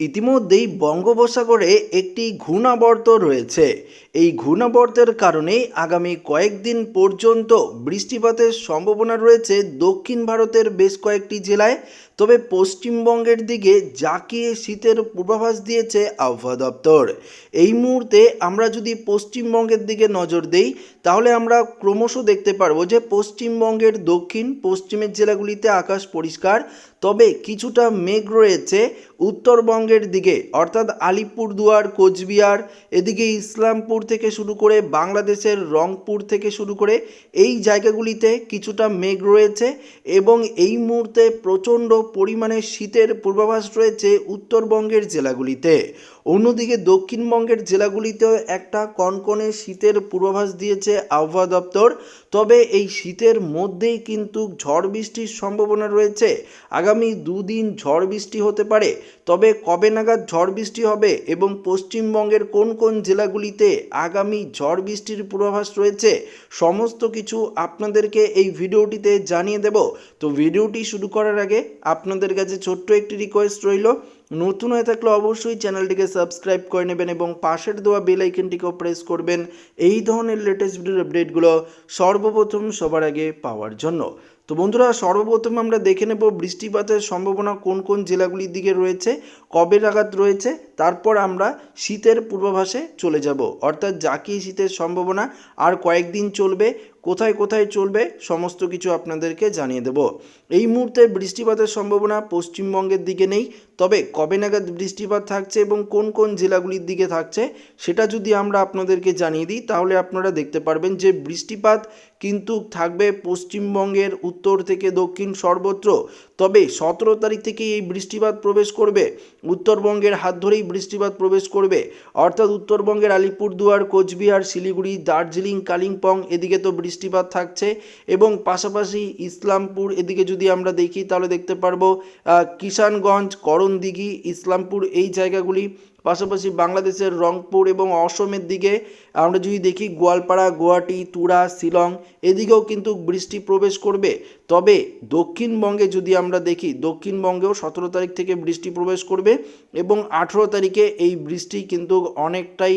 ইতিমধ্যেই বঙ্গোপসাগরে একটি ঘূর্ণাবর্ত রয়েছে। এই ঘূর্ণাবর্তের কারণেই আগামী কয়েকদিন পর্যন্ত বৃষ্টিপাতের সম্ভাবনা রয়েছে দক্ষিণ ভারতের বেশ কয়েকটি জেলায়। তবে পশ্চিমবঙ্গের দিকে জাঁকিয়ে শীতের পূর্বাভাস দিয়েছে আবহাওয়া দপ্তর। এই মুহূর্তে আমরা যদি পশ্চিমবঙ্গের দিকে নজর দেই, তাহলে আমরা ক্রমশ দেখতে পারব যে পশ্চিমবঙ্গের দক্ষিণ, পশ্চিমের জেলাগুলিতে আকাশ পরিষ্কার, তবে কিছুটা মেঘ রয়েছে উত্তরবঙ্গের দিকে, অর্থাৎ আলিপুরদুয়ার, কোচবিহার, এদিকে ইসলামপুর থেকে শুরু করে বাংলাদেশের রংপুর থেকে শুরু করে এই জায়গাগুলিতে কিছুটা মেঘ রয়েছে এবং এই মুহূর্তে প্রচণ্ড পরিমাণে শীতের পূর্বাভাস রয়েছে উত্তরবঙ্গের জেলাগুলিতে। অন্যদিকে দক্ষিণবঙ্গের জেলাগুলিতেও একটা কনকনে শীতের পূর্বাভাস দিয়েছে আবহাওয়া দপ্তর। তবে এই শীতের মধ্যেই কিন্তু ঝড় বৃষ্টির সম্ভাবনা রয়েছে। আগামী দুদিন ঝড় বৃষ্টি হতে পারে। তবে কবে নাগাদ ঝড় বৃষ্টি হবে এবং পশ্চিমবঙ্গের কোন কোন জেলাগুলিতে আগামী ঝড় বৃষ্টির পূর্বাভাস রয়েছে, সমস্ত কিছু আপনাদেরকে এই ভিডিওটিতে জানিয়ে দেব। তো ভিডিওটি শুরু করার আগে আপনাদের কাছে ছোট্ট একটি রিকোয়েস্ট রইল। নতুন হয়ে থাকলে অবশ্যই চ্যানেলটিকে সাবস্ক্রাইব করে নেবেন এবং পাশের দেওয়া বেল আইকনটিকেও প্রেস করবেন এই ধরনের লেটেস্ট ভিডিওর আপডেটগুলো সর্বপ্রথম সবার আগে পাওয়ার জন্য। তো বন্ধুরা, সর্বপ্রথম আমরা দেখে নেব বৃষ্টিপাতের সম্ভাবনা কোন কোন জেলাগুলির দিকে রয়েছে, কবে নাগাদ রয়েছে, তারপর আমরা শীতের পূর্বাভাসে চলে যাব। অর্থাৎ জাকিয়ে শীতের সম্ভাবনা, আর কয়েকদিন চলবে কোথায় কোথায় চলবে সমস্ত কিছু আপনাদেরকে জানিয়ে দেব। এই মুহূর্তে বৃষ্টিপাতের সম্ভাবনা পশ্চিমবঙ্গের দিকে নেই, তবে কবে নাগাদ বৃষ্টিপাত থাকছে এবং কোন কোন জেলাগুলির দিকে থাকছে সেটা যদি আমরা আপনাদেরকে জানিয়ে দিই, তাহলে আপনারা দেখতে পারবেন যে বৃষ্টিপাত কিন্তু থাকবে পশ্চিমবঙ্গের উত্তর থেকে দক্ষিণ সর্বত্র। তবে সতেরো তারিখ থেকে এই বৃষ্টিপাত প্রবেশ করবে, উত্তরবঙ্গের হাত ধরেই বৃষ্টিপাত প্রবেশ করবে। অর্থাৎ উত্তরবঙ্গের আলিপুরদুয়ার, কোচবিহার, শিলিগুড়ি, দার্জিলিং, কালিম্পং, এদিকে তো বৃষ্টিপাত থাকছে এবং পাশাপাশি ইসলামপুর, এদিকে যদি আমরা দেখি তাহলে দেখতে পারব কিষানগঞ্জ, করণদিঘি, ইসলামপুর এই জায়গাগুলি পাশাপাশি বাংলাদেশের রংপুর এবং অসমের দিকে আমরা যদি দেখি, গোয়ালপাড়া, গুয়াহাটি, তুরা, শিলং, এদিকেও কিন্তু বৃষ্টি প্রবেশ করবে। তবে দক্ষিণবঙ্গে যদি আমরা দেখি, দক্ষিণবঙ্গেও সতেরো তারিখ থেকে বৃষ্টি প্রবেশ করবে এবং আঠেরো তারিখে এই বৃষ্টি কিন্তু অনেকটাই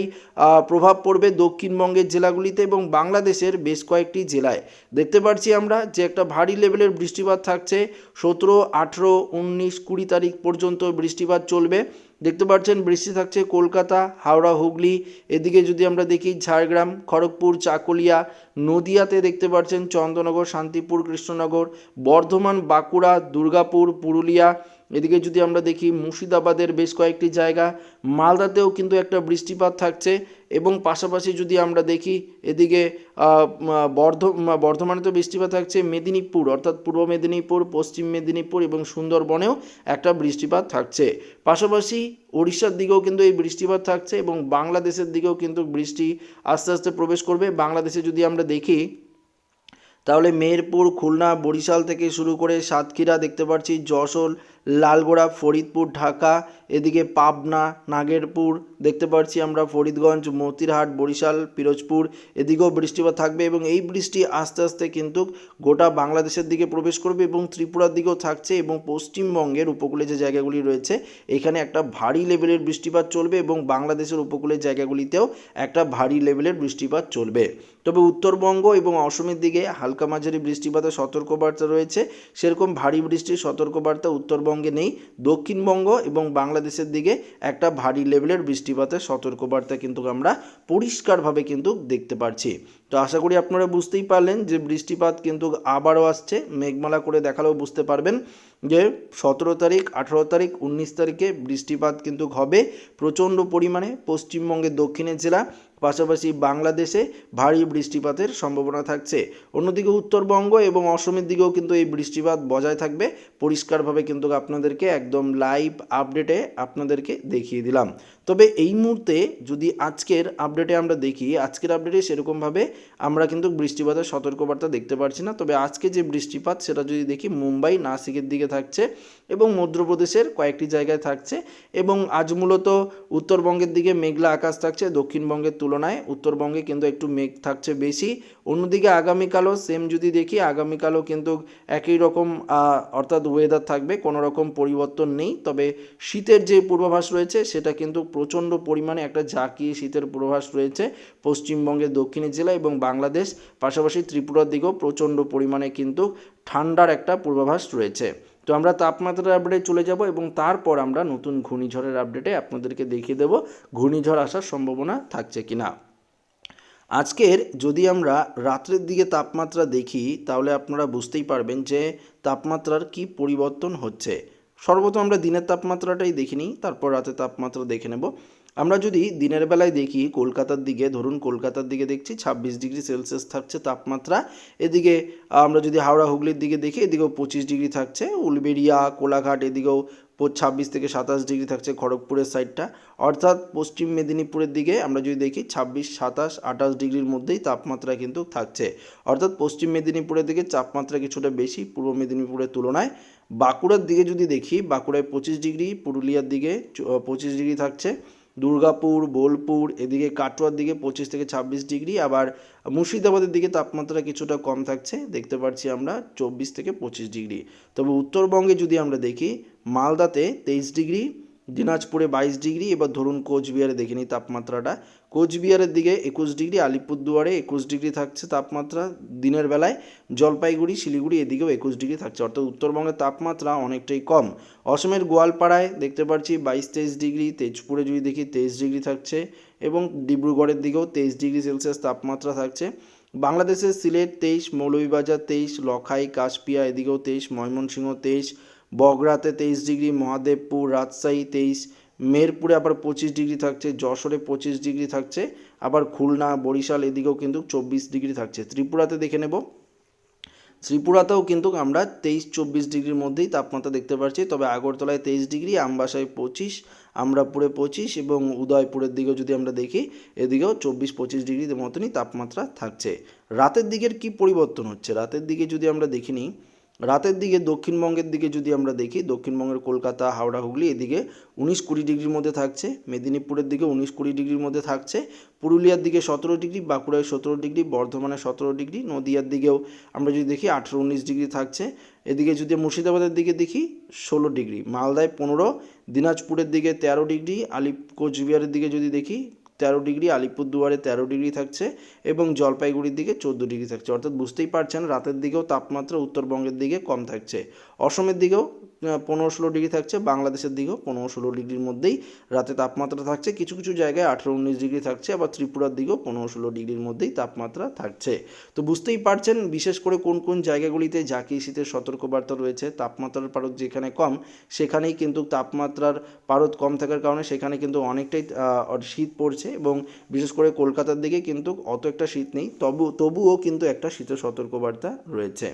প্রভাব পড়বে দক্ষিণবঙ্গের জেলাগুলিতে এবং বাংলাদেশের বেশ কয়েকটি জেলায়। দেখতে পাচ্ছি আমরা যে একটা ভারী লেভেলের বৃষ্টিপাত থাকছে। সতেরো, আঠেরো, উনিশ, কুড়ি তারিখ পর্যন্ত বৃষ্টিপাত চলবে। দেখতে পাচ্ছেন, বৃষ্টি থাকছে কলকাতা, হাওড়া, হুগলি। এদিকে যদি আমরা দেখি ঝাড়গ্রাম, খড়গপুর, চাকুলিয়া, নদিয়াতে দেখতে পাচ্ছেন চন্দ্রনগর, শান্তিপুর, কৃষ্ণনগর, বর্ধমান, বাঁকুড়া, দুর্গাপুর, পুরুলিয়া এদিকে যদি আমরা দেখি, মুর্শিদাবাদের বেশ কয়েকটি জায়গা, মালদাতেও কিন্তু একটা বৃষ্টিপাত থাকছে এবং পাশাপাশি যদি আমরা দেখি, এদিকে বর্ধ বর্ধমানে তো বৃষ্টিপাত থাকছে, মেদিনীপুর, অর্থাৎ পূর্ব মেদিনীপুর, পশ্চিম মেদিনীপুর এবং সুন্দরবনেও একটা বৃষ্টিপাত থাকছে। পাশাপাশি উড়িষ্যার দিকেও কিন্তু এই বৃষ্টিপাত থাকছে এবং বাংলাদেশের দিকেও কিন্তু বৃষ্টি আস্তে আস্তে প্রবেশ করবে। বাংলাদেশে যদি আমরা দেখি তাহলে মেহেরপুর, খুলনা, বরিশাল থেকে শুরু করে সাতক্ষীরা দেখতে পাচ্ছি, যশোর, লালগোড়া, ফরিদপুর, ঢাকা, এদিকে পাবনা, নাগেরপুর দেখতে পাচ্ছি আমরা, ফরিদগঞ্জ, মতিরহাট, বরিশাল, পিরোজপুর, এদিকেও বৃষ্টিপাত থাকবে এবং এই বৃষ্টি আস্তে আস্তে কিন্তু গোটা বাংলাদেশের দিকে প্রবেশ করবে এবং ত্রিপুরার দিকেও থাকছে এবং পশ্চিমবঙ্গের উপকূলে যে জায়গাগুলি রয়েছে, এখানে একটা ভারী লেভেলের বৃষ্টিপাত চলবে এবং বাংলাদেশের উপকূলের জায়গাগুলিতেও একটা ভারী লেভেলের বৃষ্টিপাত চলবে। তবে উত্তরবঙ্গ এবং অসমের দিকে হালকা মাঝারি বৃষ্টিপাতের সতর্কবার্তা রয়েছে। সেরকম ভারী বৃষ্টির সতর্কবার্তা উত্তরবঙ্গে নেই। দক্ষিণবঙ্গ এবং বাংলাদেশের দিকে একটা ভারী লেভেলের বৃষ্টিপাতের সতর্কবার্তা কিন্তু আমরা পরিষ্কারভাবে কিন্তু দেখতে পাচ্ছি তো আশা করি আপনারা বুঝতেই পারলেন যে বৃষ্টিপাত কিন্তু আবারও আসছে। মেঘমালা করে দেখালেও বুঝতে পারবেন যে সতেরো তারিখ, আঠেরো তারিখ, উনিশ তারিখে বৃষ্টিপাত কিন্তু হবে প্রচণ্ড পরিমাণে। পশ্চিমবঙ্গের দক্ষিণের জেলা পাশাপাশি বাংলাদেশে ভারী বৃষ্টিপাতের সম্ভাবনা থাকছে। অন্যদিকে উত্তরবঙ্গ এবং অসমের দিকেও কিন্তু এই বৃষ্টিপাত বজায় থাকবে। পরিষ্কারভাবে কিন্তু আপনাদেরকে একদম লাইভ আপডেটে আপনাদেরকে দেখিয়ে দিলাম। তবে এই মুহূর্তে যদি আজকের আপডেটে আমরা দেখি, আজকের আপডেটে সেরকমভাবে আমরা কিন্তু বৃষ্টিপাতের সতর্কবার্তা দেখতে পারছি না। তবে আজকে যে বৃষ্টিপাত সেটা যদি দেখি, মুম্বাই নাসিকের দিকে থাকছে এবং মধ্যপ্রদেশের কয়েকটি জায়গায় থাকছে এবং আজ মূলত উত্তরবঙ্গের দিকে মেঘলা আকাশ থাকছে, দক্ষিণবঙ্গের তুলনায় তুলনায় উত্তরবঙ্গে কিন্তু একটু মেঘ থাকছে বেশি। অন্যদিকে আগামীকালও সেম যদি দেখি, আগামীকালও কিন্তু একই রকম অর্থাৎ ওয়েদার থাকবে, কোনো রকম পরিবর্তন নেই। তবে শীতের যে পূর্বাভাস রয়েছে, সেটা কিন্তু প্রচণ্ড পরিমাণে একটা জাঁকিয়ে শীতের পূর্বাভাস রয়েছে পশ্চিমবঙ্গের দক্ষিণের জেলা এবং বাংলাদেশ। পাশাপাশি ত্রিপুরার দিকেও প্রচণ্ড পরিমাণে কিন্তু ঠান্ডার একটা পূর্বাভাস রয়েছে। তো আমরা তাপমাত্রার আপডেটে চলে যাব এবং তারপর আমরা নতুন ঘূর্ণিঝড়ের আপডেটে আপনাদেরকে দেখিয়ে দেব ঘূর্ণিঝড় আসার সম্ভাবনা থাকছে কি না আজকের যদি আমরা রাত্রের দিকে তাপমাত্রা দেখি, তাহলে আপনারা বুঝতেই পারবেন যে তাপমাত্রার কি পরিবর্তন হচ্ছে। সর্বত আমরা দিনের তাপমাত্রাটাই দেখে নিই, তারপর রাতের তাপমাত্রা দেখে নেব। আমরা যদি দিনের বেলায় দেখি কলকাতার দিকে, ধরুন কলকাতার দিকে দেখছি ছাব্বিশ ডিগ্রি সেলসিয়াস থাকছে তাপমাত্রা। এদিকে আমরা যদি হাওড়া হুগলির দিকে দেখি, এদিকেও পঁচিশ ডিগ্রি থাকছে। উলবেড়িয়া, কোলাঘাট এদিকেও ছাব্বিশ থেকে সাতাশ ডিগ্রি থাকছে খড়গপুরের সাইডটা। অর্থাৎ পশ্চিম মেদিনীপুরের দিকে আমরা যদি দেখি ছাব্বিশ, সাতাশ, আঠাশ ডিগ্রির মধ্যেই তাপমাত্রা কিন্তু থাকছে। অর্থাৎ পশ্চিম মেদিনীপুরের দিকে তাপমাত্রা কিছুটা বেশি, পূর্ব মেদিনীপুরের তুলনায়। বাঁকুড়ার দিকে যদি দেখি, বাঁকুড়ায় পঁচিশ ডিগ্রি, পুরুলিয়ার দিকে পঁচিশ ডিগ্রি থাকছে। দুর্গাপুর, বোলপুর, এদিকে কাটোয়ার দিকে পঁচিশ থেকে ছাব্বিশ ডিগ্রি, আবার মুর্শিদাবাদের দিকে তাপমাত্রা কিছুটা কম থাকছে, দেখতে পাচ্ছি আমরা চব্বিশ থেকে পঁচিশ ডিগ্রি। তবে উত্তরবঙ্গে যদি আমরা দেখি, মালদাতে তেইশ ডিগ্রি দিনাজপুরে বাইশ ডিগ্রি, এবার ধরুন কোচবিহারে দেখে নিই তাপমাত্রাটা। কোচবিহারের দিকে একুশ ডিগ্রি, আলিপুরদুয়ারে একুশ ডিগ্রি থাকছে তাপমাত্রা দিনের বেলায়। জলপাইগুড়ি, শিলিগুড়ি এদিকেও একুশ ডিগ্রি থাকছে। অর্থাৎ উত্তরবঙ্গের তাপমাত্রা অনেকটাই কম। অসমের গোয়ালপাড়ায় দেখতে পাচ্ছি বাইশ তেইশ ডিগ্রি, তেজপুরে যদি দেখি তেইশ ডিগ্রি থাকছে এবং ডিব্রুগড়ের দিকেও তেইশ ডিগ্রি সেলসিয়াস তাপমাত্রা থাকছে। বাংলাদেশের সিলেট তেইশ, মৌলভীবাজার তেইশ, লখাই, কাশপিয়া এদিকেও তেইশ, ময়মনসিংহ তেইশ বগরাতে তেইশ ডিগ্রি, মহাদেবপুর, রাজশাহী তেইশ, মেরপুরে আবার পঁচিশ ডিগ্রি থাকছে, যশোরে পঁচিশ ডিগ্রি থাকছে, আবার খুলনা, বরিশাল এদিকেও কিন্তু চব্বিশ ডিগ্রি থাকছে। ত্রিপুরাতে দেখে নেব। ত্রিপুরাতেও কিন্তু আমরা তেইশ, চব্বিশ ডিগ্রির মধ্যেই তাপমাত্রা দেখতে পাচ্ছি। তবে আগরতলায় তেইশ ডিগ্রি, আমবাসায় পঁচিশ, আমরাপুরে পঁচিশ এবং উদয়পুরের দিকেও যদি আমরা দেখি, এদিকেও চব্বিশ, পঁচিশ ডিগ্রির মতনই তাপমাত্রা থাকছে। রাতের দিকের কি পরিবর্তন হচ্ছে? রাতের দিকে যদি আমরা দেখি নিই রাতের দিকে, দক্ষিণবঙ্গের দিকে যদি আমরা দেখি, দক্ষিণবঙ্গের কলকাতা, হাওড়া, হুগলি এদিকে উনিশ কুড়ি ডিগ্রির মধ্যে থাকছে, মেদিনীপুরের দিকে উনিশ কুড়ি ডিগ্রির মধ্যে থাকছে, পুরুলিয়ার দিকে সতেরো ডিগ্রি, বাঁকুড়ায় সতেরো ডিগ্রি, বর্ধমানে সতেরো ডিগ্রি, নদিয়ার দিকেও আমরা যদি দেখি আঠেরো উনিশ ডিগ্রি থাকছে। এদিকে যদি মুর্শিদাবাদের দিকে দেখি ষোলো ডিগ্রি, মালদায় পনেরো, দিনাজপুরের দিকে তেরো ডিগ্রি আলিপ কোচবিহারের দিকে যদি দেখি তেরো ডিগ্রি, আলিপুরদুয়ারে তেরো ডিগ্রি থাকছে এবং জলপাইগুড়ির দিকে চোদ্দ ডিগ্রি থাকছে। অর্থাৎ বুঝতেই পারছেন, রাতের দিকেও তাপমাত্রা উত্তরবঙ্গের দিকে কম থাকছে। অসমের দিকেও পনেরো ষোলো ডিগ্রি থাকছে, বাংলাদেশের দিকেও পনেরো ষোলো ডিগ্রির মধ্যেই রাতে তাপমাত্রা থাকছে। কিছু কিছু জায়গায় আঠেরো উনিশ ডিগ্রি থাকছে, আবার ত্রিপুরার দিকেও পনেরো ষোলো ডিগ্রির মধ্যেই তাপমাত্রা থাকছে। তো বুঝতেই পারছেন, বিশেষ করে কোন কোন জায়গাগুলিতে জাকি শীতের সতর্কবার্তা রয়েছে, তাপমাত্রার পারদ যেখানে কম, সেখানেই কিন্তু তাপমাত্রার পারদ কম থাকার কারণে সেখানে কিন্তু অনেকটাই শীত পড়ছে এবং বিশেষ করে কলকাতার দিকে কিন্তু অত একটা শীত নেই, তবু, তবুও কিন্তু একটা শীতের সতর্কবার্তা রয়েছে।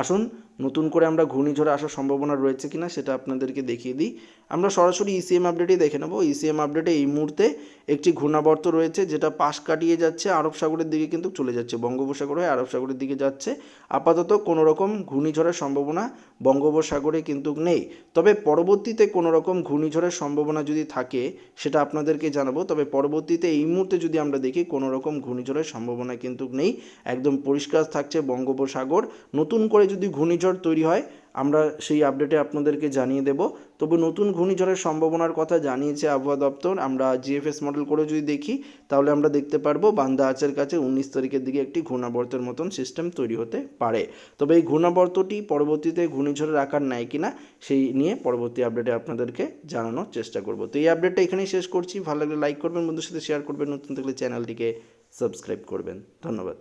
আসুন নতুন করে আমরা ঘূর্ণিঝড়ে আসার সম্ভাবনা রয়েছে কিনা সেটা আপনাদেরকে দেখিয়ে দিই। আমরা সরাসরি E ইসিএম আপডেটেই দেখে নেব। ইসিএম আপডেটে এই মুহূর্তে একটি ঘূর্ণাবর্ত রয়েছে যেটা পাশ কাটিয়ে যাচ্ছে, আরব সাগরের দিকে কিন্তু চলে যাচ্ছে, বঙ্গোপসাগর হয়ে আরব সাগরের দিকে যাচ্ছে। আপাতত কোনো রকম ঘূর্ণিঝড়ের সম্ভাবনা বঙ্গোপসাগরে কিন্তু নেই। তবে পরবর্তীতে কোনো রকম ঘূর্ণিঝড়ের সম্ভাবনা যদি থাকে সেটা আপনাদেরকে জানাব। তবে পরবর্তীতে এই মুহূর্তে যদি আমরা দেখি, কোনো রকম ঘূর্ণিঝড়ের সম্ভাবনা কিন্তু নেই। একদম পরিষ্কার থাকছে বঙ্গোপসাগর। নতুন করে যদি ঘূর্ণিঝড় তৈরি হয়, আমরা সেই আপডেটে আপনাদেরকে জানিয়ে দেব। তবে নতুন ঘূর্ণিঝড়ের সম্ভাবনার কথা জানিয়েছে আবহাওয়া দপ্তর। আমরা জিএফএস মডেল করে যদি দেখি, তাহলে আমরা দেখতে পারব বান্দা আচের কাছে উনিশ তারিখের দিকে একটি ঘূর্ণাবর্তের মতন সিস্টেম তৈরি হতে পারে। তবে এই ঘূর্ণাবর্তটি পরবর্তীতে ঘূর্ণিঝড়ের আকার নেয় কিনা, সেই নিয়ে পরবর্তী আপডেটে আপনাদেরকে জানানোর চেষ্টা করব। তো এই আপডেটটা এখানেই শেষ করছি। ভালো লাগলে লাইক করবেন, বন্ধুর সাথে শেয়ার করবেন, নতুন থাকলে চ্যানেলটিকে সাবস্ক্রাইব করবেন। ধন্যবাদ।